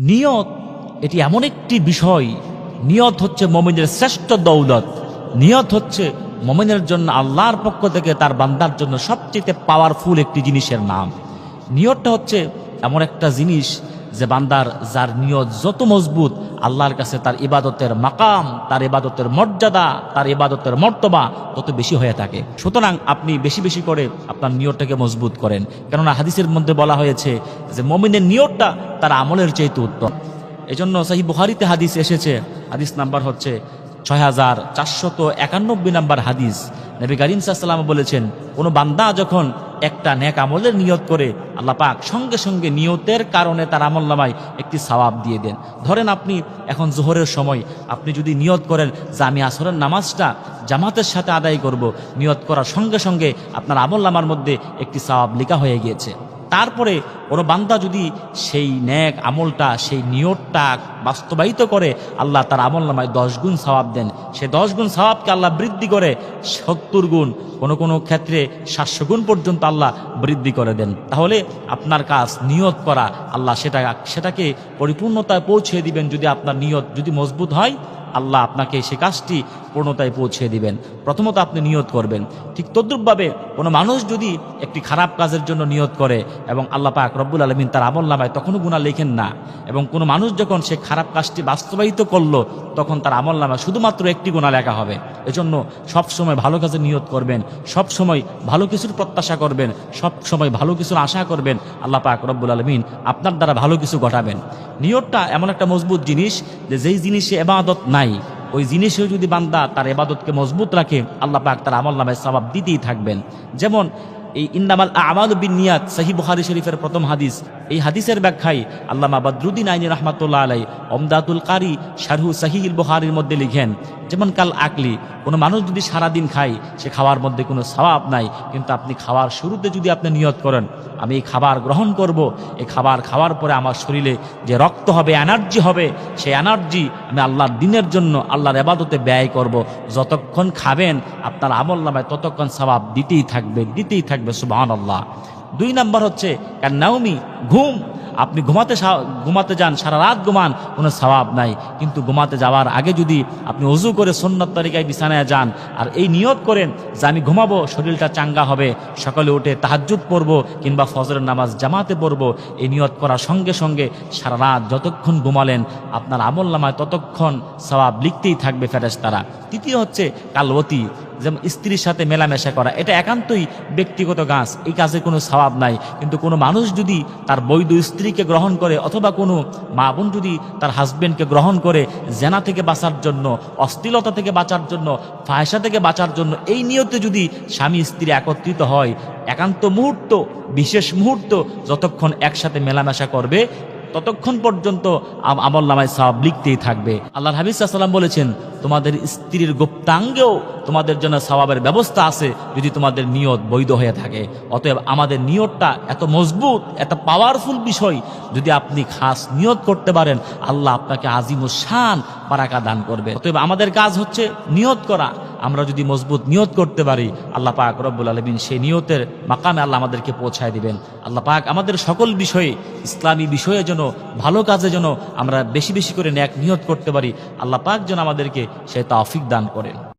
নিয়ত, এটি এমন একটি বিষয়, নিয়ত হচ্ছে মমিনের শ্রেষ্ঠ দৌলত। নিয়ত হচ্ছে মমিনের জন্য আল্লাহর পক্ষ থেকে তার বান্দার জন্য সবচেয়ে পাওয়ারফুল একটি জিনিসের নাম। নিয়তটা হচ্ছে এমন একটা জিনিস যে বান্দার যার নিয়ত যত মজবুত, আল্লাহর কাছে তার ইবাদতের মাকাম, তার ইবাদতের মর্যাদা, তার ইবাদতের মর্তবা তত বেশি হয়ে থাকে। সুতরাং আপনি বেশি বেশি করে আপনার নিয়তটাকে মজবুত করেন। কেননা হাদিসের মধ্যে বলা হয়েছে যে মমিনের নিয়তটা তার আমলের চাইতে উত্তম। এজন্য সাহি বুহারিতে হাদিস এসেছে। হাদিস নাম্বার হচ্ছে ছয় হাজার চারশত একানব্বই নাম্বার হাদিস। নবী করিম বলেছেন, কোনো বান্দা যখন একটা নেক আমলের নিয়ত করে আল্লাহ পাক সঙ্গে সঙ্গে নিয়তের কারণে তার আমল নামায় একটি সওয়াব দিয়ে দেন। ধরেন আপনি এখন জোহরের সময়, আপনি যদি নিয়ত করেন, যে আমি আসরের নামাজটা জামাতের সাথে আদায় করব, নিয়ত করার সঙ্গে সঙ্গে আপনার আমল নামার মধ্যে একটি সওয়াব লেখা হয়ে গিয়েছে। তারপরে কোনো বান্দা যদি সেই ন্যাক আমলটা, সেই নিয়তটা বাস্তবায়িত করে, আল্লাহ তার আমল নামায় দশ গুণ সওয়াব দেন। সে দশ গুণ সওয়াবকে আল্লাহ বৃদ্ধি করে সত্তর গুণ, কোনো কোনো ক্ষেত্রে সাতশো গুণ পর্যন্ত আল্লাহ বৃদ্ধি করে দেন। তাহলে আপনার কাজ নিয়ত করা, আল্লাহ সেটা, সেটাকে পরিপূর্ণতায় পৌঁছে দিবেন যদি আপনার নিয়ত যদি মজবুত হয়, আল্লাহ আপনাকে সে কাজটি পূর্ণতায় পৌঁছে দিবেন। প্রথমত আপনি নিয়ত করবেন। ঠিক তদ্রুপভাবে কোনো মানুষ যদি একটি খারাপ কাজের জন্য নিয়ত করে এবং আল্লাহ পাক রব্বুল আলমিন তার আমল নামায়, তখনও গুণা লেখেন না। এবং কোনো মানুষ যখন সে খারাপ কাজটি বাস্তবায়িত করল, তখন তার আমল নামায় শুধুমাত্র একটি গুণা লেখা হবে। এজন্য সবসময় ভালো কাজে নিয়ত করবেন সব সময় ভালো কিছুর প্রত্যাশা করবেন সব সময় ভালো কিছুর আশা করবেন। আল্লাহ পাক রব্বুল আলমিন আপনার দ্বারা ভালো কিছু ঘটাবেন। নিয়তটা এমন একটা মজবুত জিনিস যে যেই জিনিসে এবাদত নাই ওই জিনিসেও যদি বান্দা তার এবাদতকে মজবুত রাখে, আল্লাহ পাক তার আমল নামায় সবাব দিতেই থাকবেন। যেমন এই ইন্নামাল আমাল বিন নিয়াত সাহি বুহারি শরীফের প্রথম হাদিস এই হাদিসের ব্যাখ্যায় আল্লামা বাদরুদ্দিন আইনি রহমাতুল্লাহ আলাই অমদাতুল কারি শারহু সাহিল বুখারির মধ্যে লিখেন, যেমন কাল আকলি, কোনো মানুষ যদি সারাদিন খায়, সে খাওয়ার মধ্যে কোনো সবাব নাই। কিন্তু আপনি খাওয়ার শুরুতে যদি আপনি নিয়ত করেন, আমি এই খাবার গ্রহণ করব। এই খাবার খাওয়ার পরে আমার শরীরে যে রক্ত হবে, এনার্জি হবে, সেই এনার্জি আমি আল্লাহর দিনের জন্য, আল্লাহর এবাদতে ব্যয় করব। যতক্ষণ খাবেন, আপনার আমল নামায় ততক্ষণ সবাব দিতেই থাকবে দিতেই থাকবে সুবাহ আল্লাহ দুই নাম্বার হচ্ছে নাওমি, ঘুম। আপনি ঘুমাতে ঘুমাতে যান, সারা রাত ঘুমান, কোনো স্বভাব নাই। কিন্তু ঘুমাতে যাওয়ার আগে যদি আপনি অজু করে সন্ন্যত তরিকায় বিছানায় যান, আর এই নিয়ত করেন যে আমি ঘুমাবো, শরীরটা চাঙ্গা হবে, সকালে উঠে তাহাজ্জুদ পড়ব, কিংবা ফজরের নামাজ জামাতে পড়ব, এই নিয়ত করার সঙ্গে সঙ্গে সারা রাত যতক্ষণ ঘুমালেন, আপনার আমল নামায় ততক্ষণ স্বভাব লিখতেই থাকবে ফেরেশতারা। তৃতীয় হচ্ছে, কালবতী। যেমন স্ত্রীর সাথে মেলামেশা করা, এটা একান্তই ব্যক্তিগত গাছ, এই কাজে কোনো স্বভাব নাই। কিন্তু কোনো মানুষ যদি তার বৈধ স্ত্রীকে গ্রহণ করে অথবা কোনো মা বোন যদি তার হাজবেন্ডকে গ্রহণ করে জেনা থেকে বাঁচার জন্য, অশ্লীলতা থেকে বাঁচার জন্য ফায়সা থেকে বাঁচার জন্য, এই নিয়তে যদি স্বামী স্ত্রী একত্রিত হয়, একান্ত মুহূর্ত, বিশেষ মুহূর্ত, যতক্ষণ একসাথে মেলামেশা করবে, ততক্ষণ পর্যন্ত আম- আমল নামায় সাহাব লিখতেই থাকবে। আল্লাহ হাবিজ সাল্লাম বলেছেন তোমাদের স্ত্রীর গুপ্তাঙ্গেও তোমাদের জন্য সবাবের ব্যবস্থা আছে যদি তোমাদের নিয়ত বৈধ হয়ে থাকে। অতএব আমাদের নিয়তটা এত মজবুত, এত পাওয়ারফুল বিষয়, যদি আপনি খাস নিয়ত করতে পারেন, আল্লাহ আপনাকে আজিম ও শান বারাকা দান করবে। অতএব আমাদের কাজ হচ্ছে নিয়ত করা। আমরা যদি মজবুত নিয়ত করতে পারি, আল্লাহ পাক রব্বুল আলমিন সেই নিয়তের মাকামে আল্লাহ আমাদেরকে পৌঁছায় দিবেন। আল্লাহ পাক আমাদের সকল বিষয়ে, ইসলামী বিষয়ে যেন ভালো কাজে যেন আমরা বেশি বেশি করে ন্যাক নিয়ত করতে পারি, আল্লাহ পাক যেন আমাদেরকে সে তাফিক দান করেন।